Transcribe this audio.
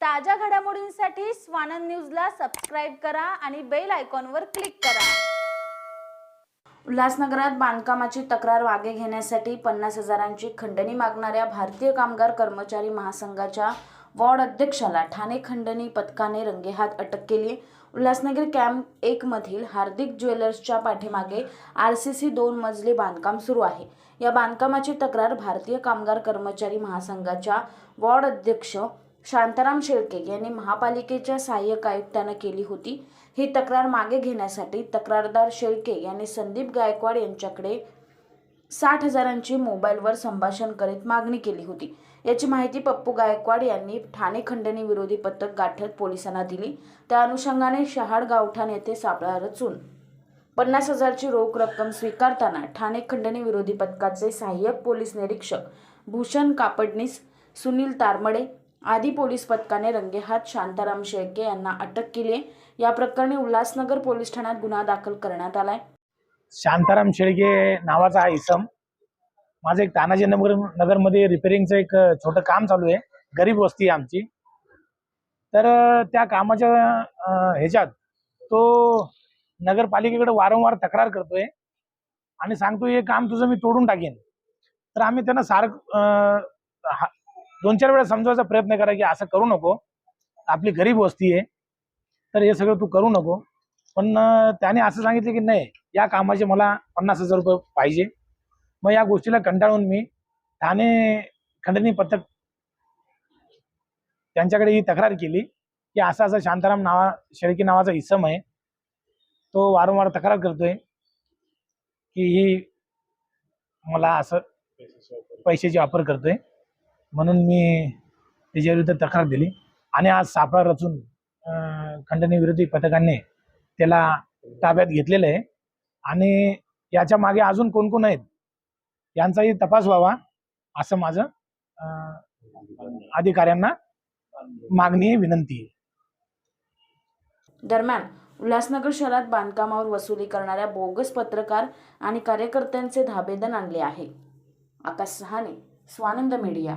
ताज्या घडामोडींसाठी स्वानंद न्यूजला सबस्क्राईब करा आणि बेल आयकॉनवर क्लिक करा. उल्हासनगरात बांधकामाची तक्रार मागे घेण्यासाठी पन्नास हजारांची खंडणी मागणाऱ्या भारतीय कामगार कर्मचारी महासंघाच्या वॉर्ड अध्यक्षाला ठाणे खंडणी पथकाने रंगेहात अटक केली. उल्हासनगर कॅम्प एक मधील हार्दिक ज्वेलर्सच्या पाठीमागे आर सी सी दोन मजली बांधकाम सुरू आहे. या बांधकामाची तक्रार भारतीय कामगार कर्मचारी महासंघाच्या वॉर्ड अध्यक्ष शांताराम शेळके यांनी महापालिकेच्या सहाय्यक आयुक्तांना केली होती. ही तक्रार मागे घेण्यासाठी तक्रारदार शेळके यांनी संदीप गायकवाड यांच्याकडे साठ हजारांची मोबाईलवर संभाषण करीत मागणी केली होती. याची माहिती पप्पू गायकवाड यांनी ठाणे खंडणी विरोधी पथक गाठत पोलिसांना दिली. त्या अनुषंगाने शहाड गावठाण येथे सापळा रचून पन्नास हजारची रोख रक्कम स्वीकारताना ठाणे खंडणी विरोधी पथकाचे सहाय्यक पोलीस निरीक्षक भूषण कापडनीस सुनील तारमडे आधी पोलीस पथकाने रंगेहात शांताराम शेळके यांना अटक केली आहे. या प्रकरणी उल्हासनगर पोलीस ठाण्यात गुन्हा दाखल करण्यात आलाय. शांताराम शेळके नावाचा हा इसम. माझं एक तानाजी नगर नगरमध्ये रिपेरिंगचं एक छोटं काम चालू आहे. गरीब वस्ती आहे आमची. तर त्या कामाच्या ह्याच्यात तो नगरपालिकेकडे वारंवार तक्रार करतोय आणि सांगतो हे काम तुझं मी तोडून टाकेन. तर आम्ही त्यांना सार हा- दोन चार वेळा समजवायचा प्रयत्न करा की असं करू नको. आपली गरीब वस्ती आहे. तर हे सगळं तू करू नको. पण त्याने असं सांगितलं की नाही या कामाचे मला पन्नास हजार रुपये पाहिजे. मग या गोष्टीला कंटाळून मी ठाणे खंडणी पथक त्यांच्याकडे ही तक्रार केली की असा असा शांताराम नावा शेळकी नावाचा इसम आहे. तो वारंवार तक्रार करतोय की ही मला असं पैशाची वापर करतोय. म्हणून मी त्याच्याविरुद्ध तक्रार दिली. आणि आज सापळा रचून अं, खंडणी विरोधी पथकाने त्याला ताब्यात घेतलेलं आहे. आणि याच्या मागे अजून कोण कोण आहेत यांचाही तपास व्हावा असं माझं अधिकाऱ्यांना मागणी विनंती आहे. दरम्यान उल्हासनगर शहरात बांधकामावर वसुली करणाऱ्या बोगस पत्रकार आणि कार्यकर्त्यांचे धाबेदन आणले आहे. आकाश सहाने स्वानंद मीडिया.